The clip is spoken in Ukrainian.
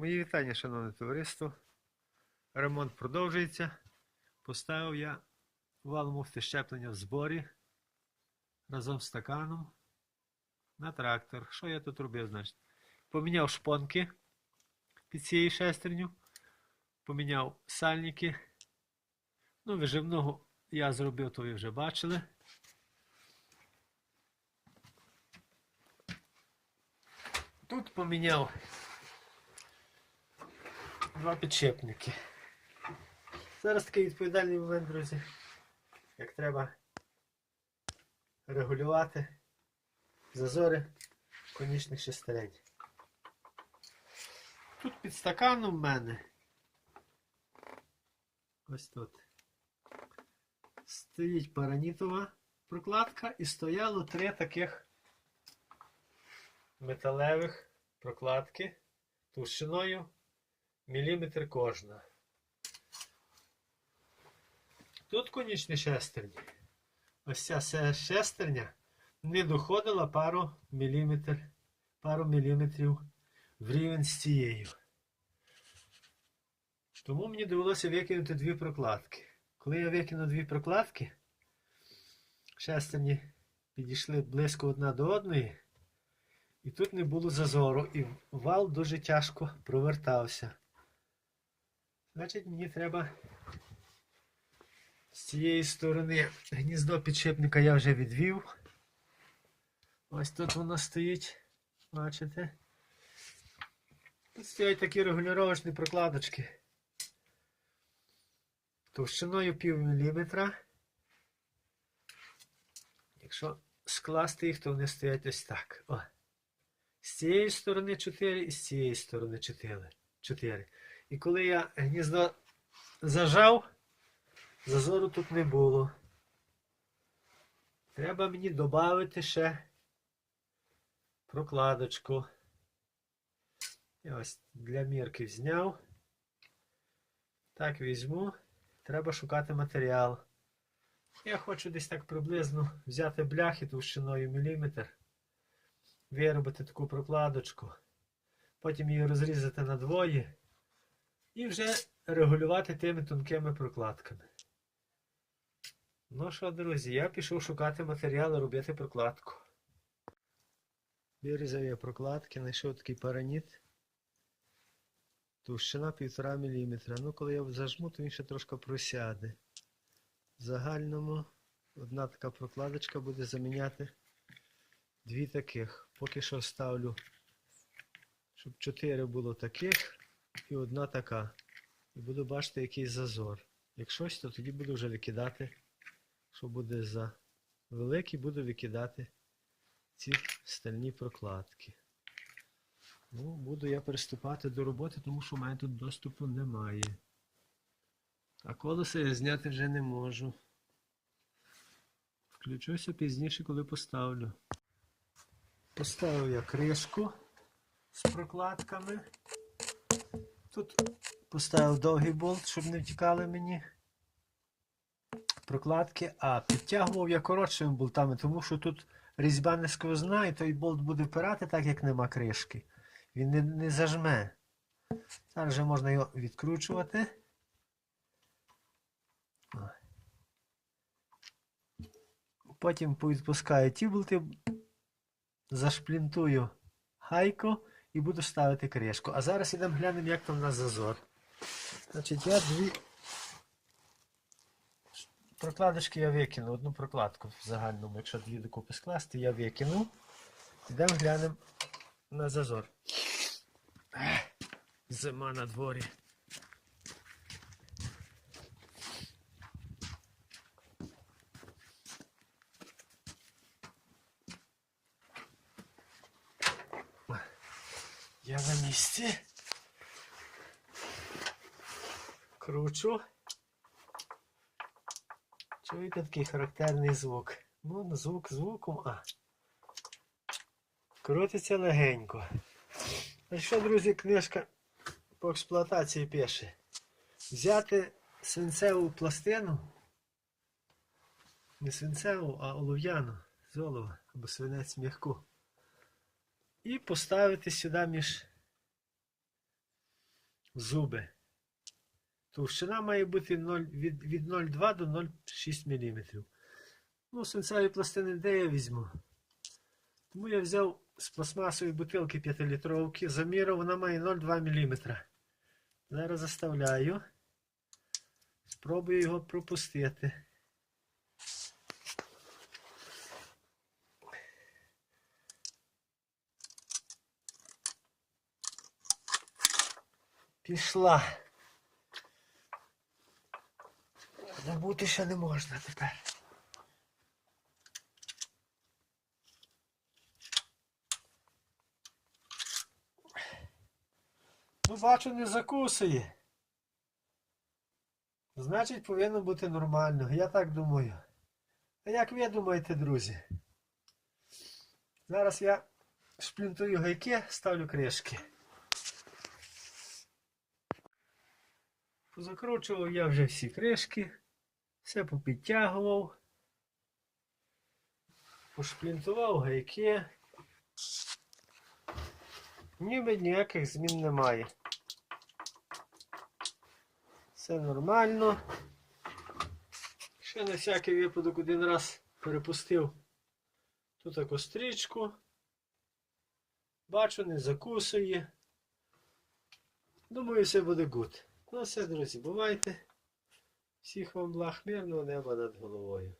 Мої вітання, шановне товариство. Ремонт продовжується. Поставив я вал муфти щеплення в зборі разом з стаканом на трактор. Що я тут робив, значить? Поміняв шпонки під цією шестерню, поміняв сальники. Ну, виживного я зробив, то ви вже бачили. Тут поміняв два підшипники. Зараз такий відповідальний момент, друзі. Як треба регулювати зазори конічних шестерень. Тут під стаканом в мене. Ось тут. Стоїть паранітова прокладка і стояло три таких металевих прокладки товщиною міліметр кожна. Тут конічні шестерні. Ось ця шестерня не доходила пару міліметр, пару міліметрів в рівень з цією. Тому мені довелося викинути дві прокладки. Коли я викинув дві прокладки, шестерні підійшли близько одна до одної, і тут не було зазору, і вал дуже тяжко провертався. Значить, мені треба з цієї сторони гніздо підшипника я вже відвів. Ось тут воно стоїть. Бачите? Тут стоять такі регулювачні прокладочки. Товщиною пів міліметра. Якщо скласти їх, то вони стоять ось так. О. З цієї сторони 4 і з цієї сторони 4. 4. І коли я гніздо зажав, зазору тут не було. Треба мені додати ще прокладочку. І ось для мірки зняв. Так візьму. Треба шукати матеріал. Я хочу десь так приблизно взяти бляхи товщиною міліметр, виробити таку прокладочку, потім її розрізати на двоє і вже регулювати тими тонкими прокладками. Ну що, друзі, я пішов шукати матеріал і робити прокладку. Вирізав я прокладки, знайшов такий параніт. Товщина 1,5 мм. Ну, коли я зажму, то він ще трошки просяде. В загальному одна така прокладочка буде заміняти дві таких. Поки що ставлю, щоб чотири було таких і одна така. І буду бачити якийсь зазор. Якщо щось, то тоді буду вже викидати, що буде за великий, буду викидати ці стальні прокладки. Ну, буду я приступати до роботи, тому що в мене тут доступу немає. А колеса я зняти вже не можу. Включуся пізніше, коли поставлю. Поставив я кришку з прокладками. Тут поставив довгий болт, щоб не втікали мені прокладки, а підтягував я коротшими болтами, тому що тут різьба не сквозна і той болт буде впирати, так як нема кришки. Він не, не зажме. Зараз вже можна його відкручувати. Потім повідпускаю ті болти, зашплінтую гайку і буду ставити кришку. А зараз ідемо глянемо, як там у нас зазор. Значить, я дві прокладочки я викину, одну прокладку в загальному, якщо дві докупи скласти, я викину. Ідемо глянемо на зазор. Зима на дворі. Я на місці. Кручу. Чуєте такий характерний звук? Ну, звук звуком, а. Крутиться легенько. А що, друзі, книжка по експлуатації пише? Взяти свинцеву пластину, не свинцеву, а олов'яну з олова або свинець м'яку. І поставити сюди між зуби. Товщина має бути 0, від, від 0,2 до 0,6 мм. Ну, свинцеві пластини де я візьму? Тому я взяв з пластмасової бутилки 5-літровки, заміряв, вона має 0,2 мм. Зараз заставляю. Спробую його пропустити. Пішла. Забути ще не можна тепер. Ну, бачу, не закусує. Значить, повинно бути нормально. Я так думаю. А як ви думаєте, друзі? Зараз я шплінтую гайки, ставлю кришки. Позакручував я вже всі кришки, все попідтягував, пошплінтував гайки. Ніби ніяких змін немає. Все нормально. Ще на всякий випадок один раз перепустив тут стрічку. Бачу, не закусує. Думаю, все буде гуд. Ну все, друзі, бувайте. Всіх вам благ мирного неба над головою.